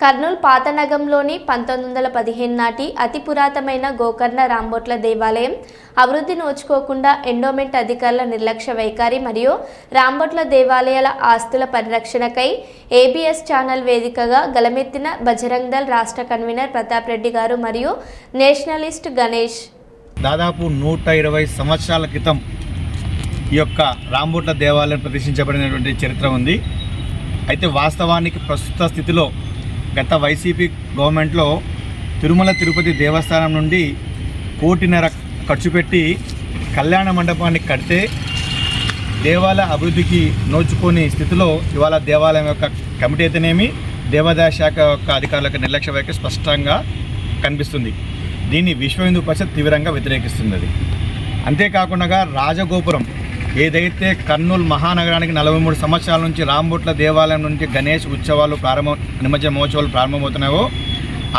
కర్నూలు పాతనగంలోని పంతొమ్మిది వందల పదిహేను నాటి అతి పురాతనమైన గోకర్ణ రాంబోట్ల దేవాలయం అభివృద్ధి నోచుకోకుండా ఎండోమెంట్ అధికారుల నిర్లక్ష్య వైఖరి మరియు రాంబోట్ల దేవాలయాల ఆస్తుల పరిరక్షణకై ఏబిఎస్ ఛానల్ వేదికగా గలమెత్తిన బజరంగ్ దళ్ రాష్ట్ర కన్వీనర్ ప్రతాప్ రెడ్డి గారు మరియు నేషనలిస్ట్ గణేష్. దాదాపు నూట ఇరవై సంవత్సరాల క్రితం ఈ యొక్క రాంబోట్ల దేవాలయం ప్రతిష్ఠించబడినటువంటి చరిత్ర ఉంది. అయితే వాస్తవానికి ప్రస్తుత స్థితిలో గత వైసీపీ గవర్నమెంట్లో తిరుమల తిరుపతి దేవస్థానం నుండి కోటిన్నర ఖర్చు పెట్టి కళ్యాణ మండపాన్ని కడితే దేవాలయ అభివృద్ధికి నోచుకోని స్థితిలో ఇవాళ దేవాలయం యొక్క కమిటీ అయితేనేమి దేవాదాయ శాఖ యొక్క అధికారుల యొక్క నిర్లక్ష్య వైఖరి స్పష్టంగా కనిపిస్తుంది. దీన్ని విశ్వ హిందూ పరిషత్ తీవ్రంగా వ్యతిరేకిస్తున్నది. అంతేకాకుండా రాజగోపురం ఏదైతే కర్నూలు మహానగరానికి నలభై మూడు సంవత్సరాల నుంచి రాంబొట్ల దేవాలయం నుంచి గణేష్ ఉత్సవాలు ప్రారంభం నిమజ్జన మహోత్సవాలు ప్రారంభమవుతున్నాయో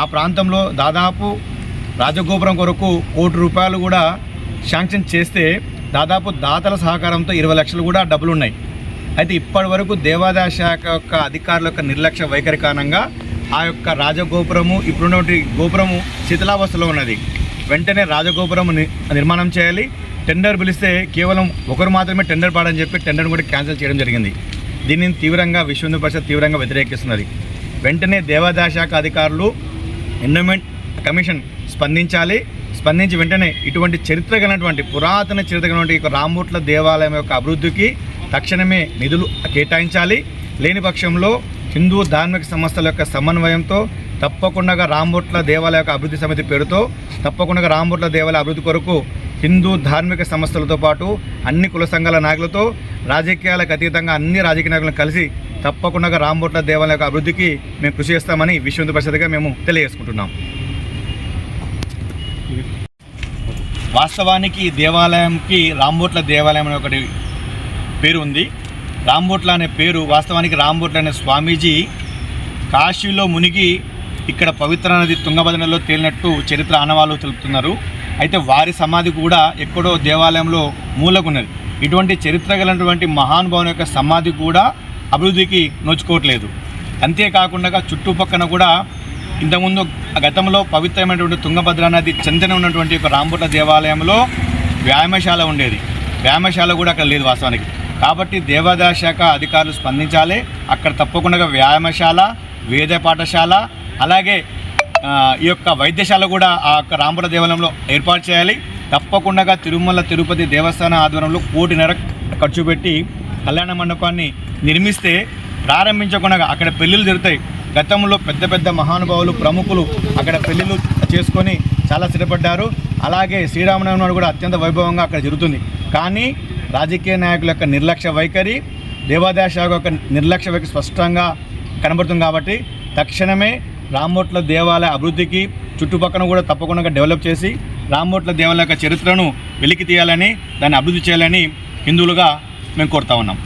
ఆ ప్రాంతంలో దాదాపు రాజగోపురం కొరకు కోటి రూపాయలు కూడా శాంక్షన్ చేస్తే దాదాపు దాతల సహకారంతో ఇరవై లక్షలు కూడా డబ్బులు ఉన్నాయి అయితే ఇప్పటి వరకు దేవాదాయ శాఖ యొక్క అధికారుల యొక్క నిర్లక్ష్య వైఖరి కారణంగా ఆ యొక్క రాజగోపురము ఇప్పుడున్నటువంటి గోపురము శిథిలావస్థలో ఉన్నది. వెంటనే రాజగోపురము నిర్మాణం చేయాలి. టెండర్ పిలిస్తే కేవలం ఒకరు మాత్రమే టెండర్ పాడని చెప్పి టెండర్ను కూడా క్యాన్సిల్ చేయడం జరిగింది. దీనిని తీవ్రంగా విశ్వ హిందూ పరిషత్ తీవ్రంగా వ్యతిరేకిస్తున్నది. వెంటనే దేవాదాయ శాఖ అధికారులు ఎండోమెంట్ కమిషన్ స్పందించాలి. స్పందించి వెంటనే ఇటువంటి చరిత్ర కలిగినటువంటి పురాతన చరిత్ర కలిగినటువంటి యొక్క రామూట్ల దేవాలయం యొక్క అభివృద్ధికి తక్షణమే నిధులు కేటాయించాలి. లేని పక్షంలో హిందూ ధార్మిక సంస్థల యొక్క సమన్వయంతో తప్పకుండా రాంబొట్ల దేవాలయ యొక్క అభివృద్ధి సమితి పేరుతో తప్పకుండా రాంబొట్ల దేవాలయ అభివృద్ధి కొరకు హిందూ ధార్మిక సంస్థలతో పాటు అన్ని కుల సంఘాల నాయకులతో రాజకీయాలకు అతీతంగా అన్ని రాజకీయ నాయకులను కలిసి తప్పకుండా రాంబొట్ల దేవాలయ యొక్క అభివృద్ధికి మేము కృషి చేస్తామని విశ్వ హిందూ పరిషత్గా మేము తెలియజేసుకుంటున్నాం. వాస్తవానికి దేవాలయంకి రాంబోట్ల దేవాలయం అనే ఒకటి పేరు ఉంది. రాంబోట్ల అనే పేరు వాస్తవానికి రాంబోట్ల అనే స్వామీజీ కాశీలో మునిగి ఇక్కడ పవిత్ర నది తుంగభద్రలో తేలినట్టు చరిత్ర ఆనవాళ్ళు తెలుపుతున్నారు. అయితే వారి సమాధి కూడా ఎక్కడో దేవాలయంలో మూలకున్నది ఇటువంటి చరిత్ర గలటువంటి మహానుభావుని యొక్క సమాధి కూడా అభివృద్ధికి నోచుకోవట్లేదు. అంతేకాకుండా చుట్టుపక్కన కూడా ఇంతకుముందు గతంలో పవిత్రమైనటువంటి తుంగభద్ర నది చందన ఉన్నటువంటి ఒక రాంబుట్ల దేవాలయంలో వ్యాయామశాల ఉండేది. వ్యాయామశాల కూడా అక్కడ లేదు వాస్తవానికి. కాబట్టి దేవాదాయ శాఖ అధికారులు స్పందించాలి. అక్కడ తప్పకుండా వ్యాయామశాల వేద పాఠశాల అలాగే ఈ యొక్క వైద్యశాల కూడా ఆ యొక్క రాంబుల దేవాలయంలో ఏర్పాటు చేయాలి. తప్పకుండా తిరుమల తిరుపతి దేవస్థాన ఆధ్వర్యంలో కోటిన్నర ఖర్చు పెట్టి కళ్యాణ మండపాన్ని నిర్మిస్తే ప్రారంభించకుండా అక్కడ పెళ్ళిళ్ళు జరుగుతాయి. గతంలో పెద్ద పెద్ద మహానుభావులు ప్రముఖులు అక్కడ పెళ్ళిళ్ళు చేసుకొని చాలా స్థిరపడ్డారు. అలాగే శ్రీరామనవమి నాడు కూడా అత్యంత వైభవంగా అక్కడ జరుగుతుంది. కానీ రాజకీయ నాయకుల యొక్క నిర్లక్ష్య వైఖరి దేవాదాయ శాఖ యొక్క నిర్లక్ష్య వైఖరి స్పష్టంగా కనబడుతుంది కాబట్టి తక్షణమే రామ్మోట్ల దేవాలయ అభివృద్ధికి చుట్టుపక్కల కూడా తప్పకుండా డెవలప్ చేసి రామ్మోట్ల దేవాలయ యొక్క చరిత్రను వెలికి తీయాలని దాన్ని అభివృద్ధి చేయాలని హిందువులుగా మేము కోరుతా ఉన్నాం.